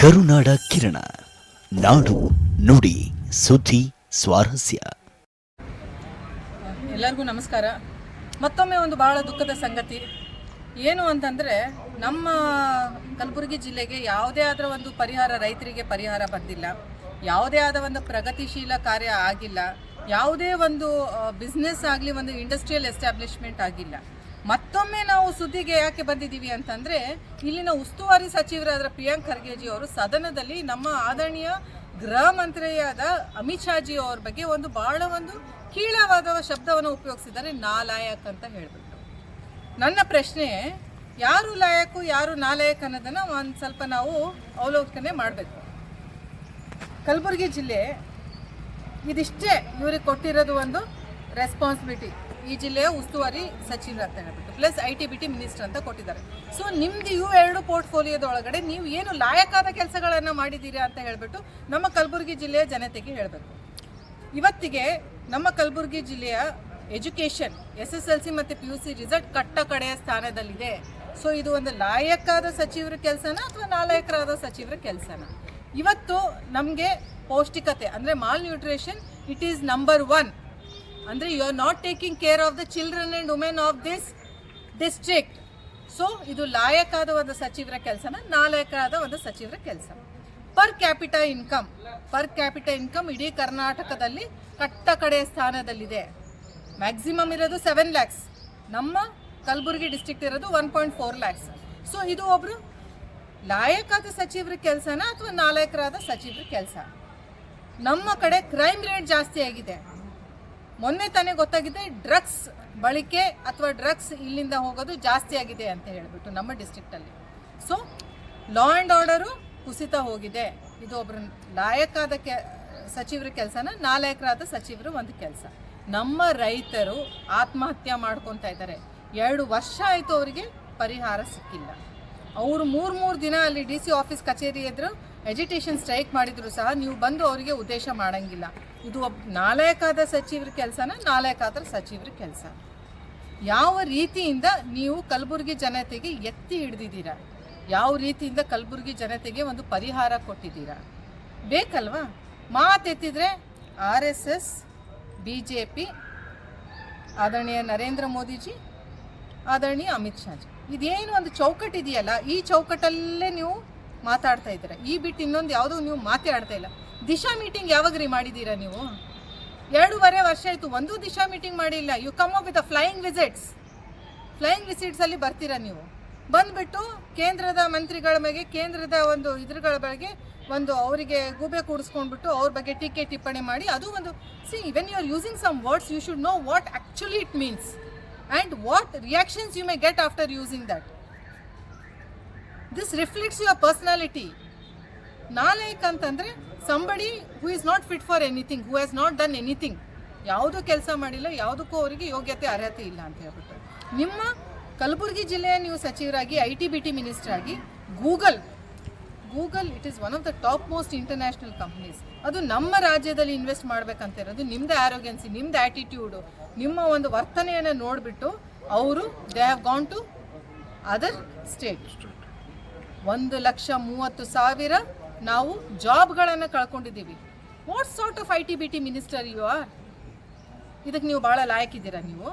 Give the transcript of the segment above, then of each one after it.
ಕರುನಾಡ ಕಿರಣ. ನಾಡು ನುಡಿ, ಸುದ್ದಿ, ಸ್ವಾರಸ್ಯ. ಎಲ್ಲರಿಗೂ ನಮಸ್ಕಾರ. ಮತ್ತೊಮ್ಮೆ ಒಂದು ಬಹಳ ದುಃಖದ ಸಂಗತಿ. ಏನು ಅಂತಂದರೆ, ನಮ್ಮ ಕಲಬುರಗಿ ಜಿಲ್ಲೆಗೆ ಯಾವುದೇ ಆದ ಒಂದು ಪರಿಹಾರ ರೈತರಿಗೆ ಪರಿಹಾರ ಬಂದಿಲ್ಲ. ಯಾವುದೇ ಆದ ಒಂದು ಪ್ರಗತಿಶೀಲ ಕಾರ್ಯ ಆಗಿಲ್ಲ. ಯಾವುದೇ ಒಂದು ಬಿಸ್ನೆಸ್ ಆಗಲಿ, ಒಂದು ಇಂಡಸ್ಟ್ರಿಯಲ್ ಎಸ್ಟಾಬ್ಲಿಷ್ಮೆಂಟ್ ಆಗಿಲ್ಲ. ಮತ್ತೊಮ್ಮೆ ನಾವು ಸುದ್ದಿಗೆ ಯಾಕೆ ಬಂದಿದ್ದೀವಿ ಅಂತಂದರೆ, ಇಲ್ಲಿನ ಉಸ್ತುವಾರಿ ಸಚಿವರಾದ ಪ್ರಿಯಾಂಕ್ ಖರ್ಗೆಜಿ ಅವರು ಸದನದಲ್ಲಿ ನಮ್ಮ ಆದರಣೀಯ ಗೃಹ ಮಂತ್ರಿಯಾದ ಅಮಿತ್ ಶಾಜಿ ಅವ್ರ ಬಗ್ಗೆ ಒಂದು ಬಹಳ ಒಂದು ಕೀಳವಾದ ಶಬ್ದವನ್ನು ಉಪಯೋಗಿಸಿದ್ದಾರೆ ನಾಲಾಯಕ್ ಅಂತ ಹೇಳ್ಬಿಟ್ಟು. ನನ್ನ ಪ್ರಶ್ನೆ, ಯಾರು ಲಾಯಕು, ಯಾರು ನಾಲಾಯಕ್ ಅನ್ನೋದನ್ನು ಒಂದು ಸ್ವಲ್ಪ ನಾವು ಅವಲೋಕನೆ ಮಾಡಬೇಕು. ಕಲಬುರಗಿ ಜಿಲ್ಲೆ ಇದಿಷ್ಟೇ ಇವ್ರಿಗೆ ಕೊಟ್ಟಿರೋದು ಒಂದು ರೆಸ್ಪಾನ್ಸಿಬಿಲಿಟಿ ಈ ಜಿಲ್ಲೆಯ ಉಸ್ತುವಾರಿ ಸಚಿವರಾಗ್ತಾ ಹೇಳ್ಬಿಟ್ಟು plus I T B T minister ಅಂತ ಕೊಟ್ಟಿದ್ದಾರೆ. ಸೊ ನಿಮ್ದು ಇವು ಎರಡು ಪೋರ್ಟ್ಫೋಲಿಯೋದೊಳಗಡೆ ನೀವು ಏನು ಲಾಯಕಾದ ಕೆಲಸಗಳನ್ನು ಮಾಡಿದ್ದೀರಾ ಅಂತ ಹೇಳಿಬಿಟ್ಟು ನಮ್ಮ ಕಲಬುರಗಿ ಜಿಲ್ಲೆಯ ಜನತೆಗೆ ಹೇಳಬೇಕು. ಇವತ್ತಿಗೆ ನಮ್ಮ ಕಲಬುರಗಿ ಜಿಲ್ಲೆಯ education S S L C ಮತ್ತು ಪಿ ಯು ಸಿ ರಿಸಲ್ಟ್ ಕಟ್ಟ ಕಡೆಯ ಸ್ಥಾನದಲ್ಲಿದೆ. ಸೊ ಇದು ಒಂದು ಲಾಯಕಾದ ಸಚಿವರ ಕೆಲಸನ ಅಥವಾ ನಾಲಾಯಕರಾದ ಸಚಿವರ ಕೆಲಸನ? ಇವತ್ತು ನಮಗೆ ಪೌಷ್ಟಿಕತೆ, ಅಂದರೆ malnutrition it is number one ಅಂದರೆ you are not taking care of the children and women of this district so ಇದು ಲಾಯಕಾದ ಒಂದು ಸಚಿವರ ಕೆಲಸನ? ನಾಲಾಯಕಾದ ಒಂದು ಸಚಿವರ ಕೆಲಸ. Per capita income per capita income ಇಡೀ ಕರ್ನಾಟಕದಲ್ಲಿ ಕಟ್ಟ ಕಡೆ ಸ್ಥಾನದಲ್ಲಿದೆ. ಮ್ಯಾಕ್ಸಿಮಮ್ ಇರೋದು ಸೆವೆನ್ ಲ್ಯಾಕ್ಸ್ ನಮ್ಮ ಕಲಬುರಗಿ ಡಿಸ್ಟ್ರಿಕ್ಟ್ ಇರೋದು one point four lakhs so ಇದು ಒಬ್ಬರು ಲಾಯಕಾದ ಸಚಿವರ ಕೆಲಸನ ಅಥವಾ ನಾಲಯಕರಾದ ಸಚಿವರ ಕೆಲಸ? ನಮ್ಮ ಕಡೆ ಕ್ರೈಮ್ ರೇಟ್ ಜಾಸ್ತಿ ಆಗಿದೆ. ಮೊನ್ನೆ ತಾನೇ ಗೊತ್ತಾಗಿದೆ ಡ್ರಗ್ಸ್ ಬಳಕೆ ಅಥವಾ ಡ್ರಗ್ಸ್ ಇಲ್ಲಿಂದ ಹೋಗೋದು ಜಾಸ್ತಿ ಆಗಿದೆ ಅಂತ ಹೇಳಿಬಿಟ್ಟು ನಮ್ಮ ಡಿಸ್ಟ್ರಿಕ್ಟಲ್ಲಿ ಸೊ ಲಾ ಆ್ಯಂಡ್ ಆರ್ಡರು ಕುಸಿತ ಹೋಗಿದೆ. ಇದು ಒಬ್ಬರು ಲಾಯಕ್ಕಾದ ಕೆ, ಸಚಿವರ ಕೆಲಸನ? ನಾಲಾಯಕರಾದ ಸಚಿವರು ಒಂದು ಕೆಲಸ. ನಮ್ಮ ರೈತರು ಆತ್ಮಹತ್ಯೆ ಮಾಡ್ಕೊತಾ ಇದ್ದಾರೆ. ಎರಡು ವರ್ಷ ಆಯಿತು ಅವರಿಗೆ ಪರಿಹಾರ ಸಿಕ್ಕಿಲ್ಲ. ಅವರು ಮೂರು ಮೂರು ದಿನ ಅಲ್ಲಿ ಡಿ ಸಿ ಆಫೀಸ್ ಕಚೇರಿ ಎದುರು ಎಜುಟೇಷನ್ ಸ್ಟ್ರೈಕ್ ಮಾಡಿದ್ರು ಸಹ ನೀವು ಬಂದು ಅವರಿಗೆ ಉದ್ದೇಶ ಮಾಡಂಗಿಲ್ಲ. ಇದು ಒಬ್ಬ ನಾಲಾಯಕಾದ ಸಚಿವರ ಕೆಲಸನ ನಾಲಾಯಕಾದ ಸಚಿವರ ಕೆಲಸ? ಯಾವ ರೀತಿಯಿಂದ ನೀವು ಕಲಬುರಗಿ ಜನತೆಗೆ ಎತ್ತಿ ಹಿಡ್ದಿದ್ದೀರಾ? ಯಾವ ರೀತಿಯಿಂದ ಕಲಬುರಗಿ ಜನತೆಗೆ ಒಂದು ಪರಿಹಾರ ಕೊಟ್ಟಿದ್ದೀರಾ? ಬೇಕಲ್ವಾ? ಮಾತೆತ್ತಿದ್ರೆ R S S, B J P, ಆದರಣೀಯ Narendra Modiji, ಆದರಣೀಯ ಅಮಿತ್ ಶಾಜಿ ಇದೇನು ಒಂದು ಚೌಕಟ್ಟು ಇದೆಯಲ್ಲ ಈ ಚೌಕಟ್ಟಲ್ಲೇ ನೀವು ಮಾತಾಡ್ತಾ ಇದ್ದೀರಾ. ಈ ಬಿಟ್ಟು ಇನ್ನೊಂದು ಯಾವುದೂ ನೀವು ಮಾತಾಡ್ತಾ ಇಲ್ಲ. ದಿಶಾ ಮೀಟಿಂಗ್ ಯಾವಾಗ ರೀ ಮಾಡಿದ್ದೀರಾ ನೀವು? ಎರಡೂವರೆ ವರ್ಷ ಆಯಿತು, ಒಂದೂ ದಿಶಾ ಮೀಟಿಂಗ್ ಮಾಡಿಲ್ಲ. You come up with a flying visits flying ವಿಸಿಟ್ಸಲ್ಲಿ ಬರ್ತೀರಾ ನೀವು? ಬಂದ್ಬಿಟ್ಟು ಕೇಂದ್ರದ ಮಂತ್ರಿಗಳ ಬಗ್ಗೆ, ಕೇಂದ್ರದ ಒಂದು ಇದ್ರಗಳ ಬಗ್ಗೆ ಒಂದು ಅವರಿಗೆ ಗೂಬೆ ಕೂಡಿಸ್ಕೊಂಡ್ಬಿಟ್ಟು ಅವ್ರ ಬಗ್ಗೆ ಟೀಕೆ ಟಿಪ್ಪಣಿ ಮಾಡಿ, ಅದು ಒಂದು see when you are using some words you should know what actually it means and what reactions you may get after using that this reflects your personality ನಾಲೈಕ್ ಅಂತಂದರೆ somebody who is not fit for anything who has not done anything ಯಾವುದೂ ಕೆಲಸ ಮಾಡಿಲ್ಲ, ಯಾವುದಕ್ಕೂ ಅವರಿಗೆ ಯೋಗ್ಯತೆ, ಅರ್ಹತೆ ಇಲ್ಲ ಅಂತ ಹೇಳ್ಬಿಟ್ಟು. ನಿಮ್ಮ ಕಲಬುರಗಿ ಜಿಲ್ಲೆಯ ನೀವು ಸಚಿವರಾಗಿ I T B T minister ಆಗಿ Google Google it is one of the top most international companies ಅದು ನಮ್ಮ ರಾಜ್ಯದಲ್ಲಿ ಇನ್ವೆಸ್ಟ್ ಮಾಡ್ಬೇಕಂತ ಇರೋದು ನಿಮ್ದು ಆರೋಗ್ಯನ್ಸಿ ನಿಮ್ಮದು ಆ್ಯಟಿಟ್ಯೂಡು ನಿಮ್ಮ ಒಂದು ವರ್ತನೆಯನ್ನು ನೋಡಿಬಿಟ್ಟು, ಅವರು they have gone to other state ಒಂದು ಲಕ್ಷ ಮೂವತ್ತು ಸಾವಿರ ನಾವು ಜಾಬ್ಗಳನ್ನು ಕಳ್ಕೊಂಡಿದ್ದೀವಿ. What sort of I T B T minister you are ಇದಕ್ಕೆ ನೀವು ಭಾಳ ಲಾಯಕಿದ್ದೀರಾ ನೀವು?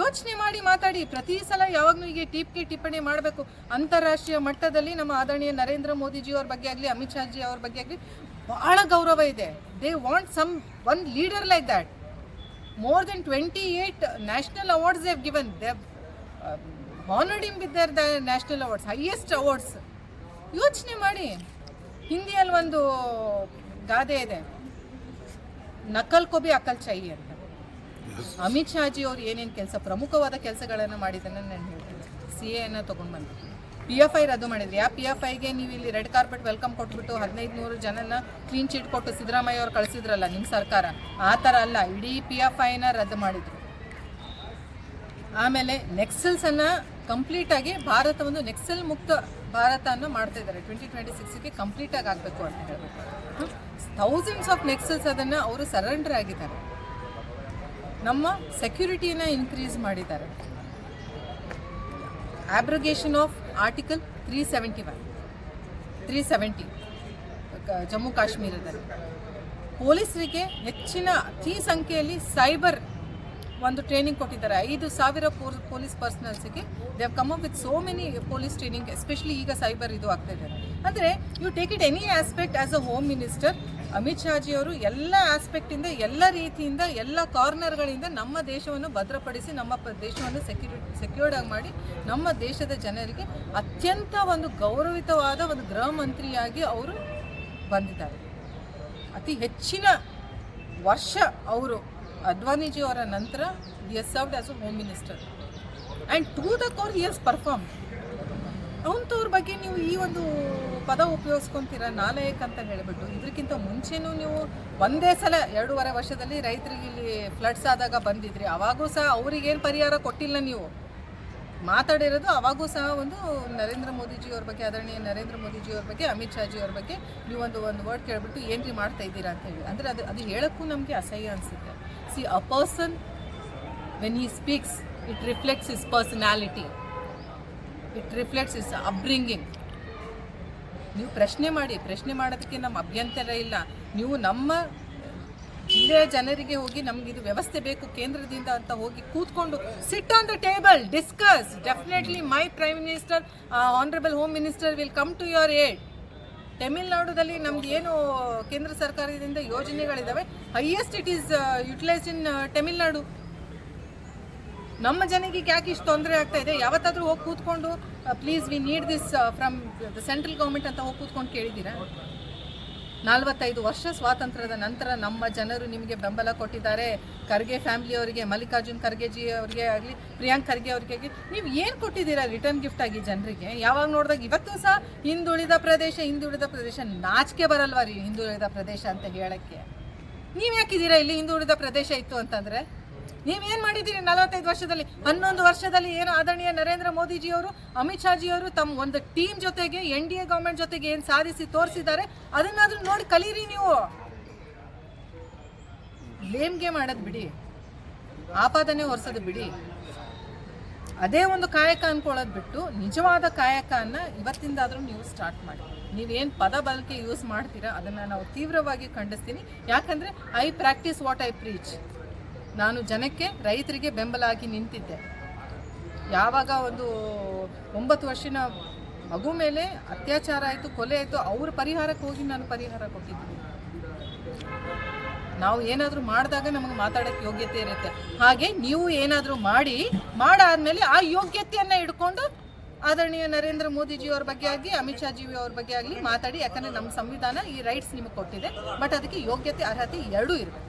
ಯೋಚನೆ ಮಾಡಿ ಮಾತಾಡಿ. ಪ್ರತಿ ಸಲ ಯಾವಾಗಲೂ ಹೀಗೆ ಟೀಪ್ಗೆ ಟಿಪ್ಪಣಿ ಮಾಡಬೇಕು. ಅಂತಾರಾಷ್ಟ್ರೀಯ ಮಟ್ಟದಲ್ಲಿ ನಮ್ಮ ಆದರಣೀಯ ನರೇಂದ್ರ ಮೋದಿಜಿ ಅವ್ರ ಬಗ್ಗೆ ಆಗಲಿ, ಅಮಿತ್ ಶಾಜಿ ಅವ್ರ ಬಗ್ಗೆ ಆಗಲಿ ಭಾಳ ಗೌರವ ಇದೆ. They want someone leader like that more than twenty eight national awards they've given they've honoured Bidar the national awards highest awards ಯೋಚನೆ ಮಾಡಿ. ಹಿಂದಿಯಲ್ಲಿ ಒಂದು ಗಾದೆ ಇದೆ. ನಕಲ್ ಕೊಬಿ ಅಕಲ್ ಚೈ ಅಂತ. ಅಮಿತ್ ಶಾಜಿ ಅವರು ಏನೇನು ಕೆಲಸ ಪ್ರಮುಖವಾದ ಕೆಲಸಗಳನ್ನು ಮಾಡಿದ್ದನ್ನು ನಾನು ಹೇಳ್ತೀನಿ. ಸಿ ಎನ ತೊಗೊಂಡು ಬಂದ್ವಿ ಪಿ ಎಫ್ ಐ ರದ್ದು ಮಾಡಿದ್ರಿ. ಆ ಪಿ ಎಫ್ ಐಗೆ ನೀವು ಇಲ್ಲಿ ರೆಡ್ ಕಾರ್ಪೆಟ್ ವೆಲ್ಕಮ್ ಕೊಟ್ಬಿಟ್ಟು ಹದಿನೈದು ನೂರು ಜನನ ಕ್ಲೀನ್ ಚೀಟ್ ಕೊಟ್ಟು ಸಿದ್ದರಾಮಯ್ಯ ಅವ್ರು ಕಳಿಸಿದ್ರಲ್ಲ ನಿಮ್ಮ ಸರ್ಕಾರ ಆ ಥರ ಅಲ್ಲ. ಇಡೀ ಪಿ ಎಫ್ ಐನ ರದ್ದು ಮಾಡಿದ್ರು. ಆಮೇಲೆ ನೆಕ್ಸಲ್ಸನ್ನು ಕಂಪ್ಲೀಟಾಗಿ ಭಾರತ ಒಂದು ನೆಕ್ಸಲ್ ಮುಕ್ತ ಭಾರತವನ್ನು ಮಾಡ್ತಾ ಇದ್ದಾರೆ. ಟ್ವೆಂಟಿ ಟ್ವೆಂಟಿ ಸಿಕ್ಸ್ಗೆ ಕಂಪ್ಲೀಟಾಗಿ ಆಗಬೇಕು ಅಂತ ಹೇಳ್ಬಿಟ್ಟು ಥೌಸಂಡ್ಸ್ ಆಫ್ ನೆಕ್ಸಲ್ಸ್ ಅದನ್ನು ಅವರು ಸರೆಂಡರ್ ಆಗಿದ್ದಾರೆ. ನಮ್ಮ ಸೆಕ್ಯೂರಿಟಿಯನ್ನು ಇನ್ಕ್ರೀಸ್ ಮಾಡಿದ್ದಾರೆ. Abrogation of article three seventy one three seventy Jammu ಕಾಶ್ಮೀರದಲ್ಲಿ. ಪೊಲೀಸರಿಗೆ ಹೆಚ್ಚಿನ ಅತಿ ಸಂಖ್ಯೆಯಲ್ಲಿ ಸೈಬರ್ ಒಂದು ಟ್ರೈನಿಂಗ್ ಕೊಟ್ಟಿದ್ದಾರೆ. ಐದು ಸಾವಿರ police ಪರ್ಸನಲ್ಸ್ಗೆ they have come up with so many police training especially ಈಗ ಸೈಬರ್ ಇದು ಆಗ್ತಾ ಇದೆ. ಅಂದರೆ you take it any aspect as a home minister Amit Shahji ಅವರು ಎಲ್ಲ ಆಸ್ಪೆಕ್ಟಿಂದ ಎಲ್ಲ ರೀತಿಯಿಂದ, ಎಲ್ಲ ಕಾರ್ನರ್ಗಳಿಂದ ನಮ್ಮ ದೇಶವನ್ನು ಭದ್ರಪಡಿಸಿ, ನಮ್ಮ ದೇಶವನ್ನು ಸೆಕ್ಯೂರಿ ಸೆಕ್ಯೂರ್ಡ್ ಆಗಿ ಮಾಡಿ ನಮ್ಮ ದೇಶದ ಜನರಿಗೆ ಅತ್ಯಂತ ಒಂದು ಗೌರವಿತವಾದ ಒಂದು ಗೃಹ ಮಂತ್ರಿಯಾಗಿ ಅವರು ಬಂದಿದ್ದಾರೆ. ಅತಿ ಹೆಚ್ಚಿನ ವರ್ಷ ಅವರು ಅದ್ವಾನಿಜಿ ಅವರ ನಂತರ has served as a home minister and to the core he has perform ಅವಂತವ್ರ ಬಗ್ಗೆ ನೀವು ಈ ಒಂದು ಪದ ಉಪಯೋಗಿಸ್ಕೊಂತೀರ, ನಾಲಾಯಕ್ ಅಂತ ಹೇಳಿಬಿಟ್ಟು ಇದಕ್ಕಿಂತ ಮುಂಚೆನೂ ನೀವು ಒಂದೇ ಸಲ ಎರಡೂವರೆ ವರ್ಷದಲ್ಲಿ ರೈತರಿಗೆ ಇಲ್ಲಿ ಫ್ಲಡ್ಸ್ ಆದಾಗ ಬಂದಿದ್ರಿ, ಅವಾಗೂ ಸಹ ಅವ್ರಿಗೇನು ಪರಿಹಾರ ಕೊಟ್ಟಿಲ್ಲ ನೀವು. ಮಾತಾಡಿರೋದು ಅವಾಗೂ ಸಹ ಒಂದು ನರೇಂದ್ರ ಮೋದಿಜಿಯವ್ರ ಬಗ್ಗೆ, ಆದರಣೀಯ ನರೇಂದ್ರ ಮೋದಿಜಿಯವ್ರ ಬಗ್ಗೆ, ಅಮಿತ್ ಶಾಜಿಯವ್ರ ಬಗ್ಗೆ ನೀವು ಒಂದು ಒಂದು ವರ್ಡ್ ಕೇಳಿಬಿಟ್ಟು ಏನ್ರಿ ಮಾಡ್ತಾ ಇದ್ದೀರಾ ಅಂತ ಹೇಳಿ. ಅಂದರೆ ಅದು ಅದು ಹೇಳೋಕ್ಕೂ ನಮಗೆ ಅಸಹ್ಯ ಅನಿಸುತ್ತೆ. See a person when he speaks it reflects his personality, it reflects his upbringing ನೀವು ಪ್ರಶ್ನೆ ಮಾಡಿ ಪ್ರಶ್ನೆ ಮಾಡೋದಕ್ಕೆ ನಮ್ಮ ಅಭ್ಯಂತರ ಇಲ್ಲ. ನೀವು ನಮ್ಮ ಜಿಲ್ಲೆಯ ಜನರಿಗೆ ಹೋಗಿ ನಮ್ಗೆ ಇದು ವ್ಯವಸ್ಥೆ ಬೇಕು ಕೇಂದ್ರದಿಂದ ಅಂತ ಹೋಗಿ ಕೂತ್ಕೊಂಡು sit on the table discuss definitely my prime minister honourable home minister will come to your aid ತಮಿಳ್ನಾಡುದಲ್ಲಿ ನಮ್ಗೆ ಏನು ಕೇಂದ್ರ ಸರ್ಕಾರದಿಂದ ಯೋಜನೆಗಳಿದ್ದಾವೆ highest it is utilise in Tamil Nadu. ನಮ್ಮ ಜನಕ್ಕೆ ಯಾಕೆ ಇಷ್ಟು ತೊಂದರೆ ಆಗ್ತಾ ಇದೆ? ಯಾವತ್ತಾದರೂ ಹೋಗಿ ಕೂತ್ಕೊಂಡು please we need this from the central government ಅಂತ ಹೋಗಿ ಕೂತ್ಕೊಂಡು ಕೇಳಿದ್ದೀರಾ? ನಲವತ್ತೈದು ವರ್ಷ ಸ್ವಾತಂತ್ರ್ಯದ ನಂತರ ನಮ್ಮ ಜನರು ನಿಮಗೆ ಬೆಂಬಲ ಕೊಟ್ಟಿದ್ದಾರೆ. ಖರ್ಗೆ ಫ್ಯಾಮಿಲಿಯವರಿಗೆ ಮಲ್ಲಿಕಾರ್ಜುನ್ ಖರ್ಗೆಜಿ ಅವರಿಗೆ ಆಗಲಿ, ಪ್ರಿಯಾಂಕ್ ಖರ್ಗೆ ಅವರಿಗೆ ಆಗಲಿ, ನೀವು ಏನು ಕೊಟ್ಟಿದ್ದೀರಾ ರಿಟರ್ನ್ ಗಿಫ್ಟ್ ಆಗಿ ಜನರಿಗೆ? ಯಾವಾಗ ನೋಡಿದಾಗ ಇವತ್ತು ಸಹ ಹಿಂದುಳಿದ ಪ್ರದೇಶ ಹಿಂದುಳಿದ ಪ್ರದೇಶ ನಾಚಿಕೆ ಬರಲ್ವಾ ರೀ ಹಿಂದುಳಿದ ಪ್ರದೇಶ ಅಂತ ಹೇಳೋಕ್ಕೆ? ನೀವು ಯಾಕಿದ್ದೀರಾ ಇಲ್ಲಿ ಹಿಂದುಳಿದ ಪ್ರದೇಶ ಇತ್ತು ಅಂತಂದರೆ? ನೀವೇನು ಮಾಡಿದ್ದೀರಿ ನಲವತ್ತೈದು ವರ್ಷದಲ್ಲಿ? ಹನ್ನೊಂದು ವರ್ಷದಲ್ಲಿ ಏನು ಆದರಣೀಯ ನರೇಂದ್ರ ಮೋದಿಜಿಯವರು, ಅಮಿತ್ ಶಾಜಿಯವರು ತಮ್ಮ ಒಂದು ಟೀಮ್ ಜೊತೆಗೆ, ಎನ್ ಡಿ ಎ ಗೌರ್ಮೆಂಟ್ ಜೊತೆಗೆ ಏನು ಸಾಧಿಸಿ ತೋರಿಸಿದ್ದಾರೆ, ಅದನ್ನಾದ್ರೂ ನೋಡಿ ಕಲೀರಿ ನೀವು. ಲೇಮ್ಗೆ ಮಾಡೋದು ಬಿಡಿ. ಆಪಾದನೆ ಹೊರಿಸೋದು ಬಿಡಿ. ಅದೇ ಒಂದು ಕಾಯಕ ಅನ್ಕೊಳ್ಳೋದು ಬಿಟ್ಟು ನಿಜವಾದ ಕಾಯಕನ ಇವತ್ತಿಂದಾದರೂ ನೀವು ಸ್ಟಾರ್ಟ್ ಮಾಡಿ. ನೀವೇನು ಪದ ಬಳಕೆ ಯೂಸ್ ಮಾಡ್ತೀರಾ, ಅದನ್ನು ನಾವು ತೀವ್ರವಾಗಿ ಖಂಡಿಸ್ತೀನಿ. ಯಾಕಂದರೆ I practise what I preach ನಾನು ಜನಕ್ಕೆ ರೈತರಿಗೆ ಬೆಂಬಲ ಆಗಿ ನಿಂತಿದ್ದೆ. ಯಾವಾಗ ಒಂದು ಒಂಬತ್ತು ವರ್ಷದ ಮಗು ಮೇಲೆ ಅತ್ಯಾಚಾರ ಆಯಿತು, ಕೊಲೆ ಆಯಿತು, ಅವ್ರ ಪರಿಹಾರಕ್ಕೆ ಹೋಗಿ ನಾನು ಪರಿಹಾರ ಕೊಟ್ಟಿದ್ದೀನಿ. ನಾವು ಏನಾದರೂ ಮಾಡಿದಾಗ ನಮಗೆ ಮಾತಾಡೋಕ್ಕೆ ಯೋಗ್ಯತೆ ಇರುತ್ತೆ. ಹಾಗೆ ನೀವು ಏನಾದರೂ ಮಾಡಿ, ಮಾಡಾದ್ಮೇಲೆ ಆ ಯೋಗ್ಯತೆಯನ್ನು ಇಟ್ಕೊಂಡು ಆದರಣೀಯ ನರೇಂದ್ರ ಮೋದಿಜಿಯವ್ರ ಬಗ್ಗೆ ಆಗಲಿ, ಅಮಿತ್ ಜೀವಿ ಅವ್ರ ಬಗ್ಗೆ ಆಗಲಿ ಮಾತಾಡಿ, ಯಾಕಂದರೆ ನಮ್ಮ ಸಂವಿಧಾನ ಈ ರೈಟ್ಸ್ ನಿಮಗೆ ಕೊಟ್ಟಿದೆ ಬಟ್ ಅದಕ್ಕೆ ಯೋಗ್ಯತೆ, ಅರ್ಹತೆ ಎರಡೂ ಇರಬೇಕು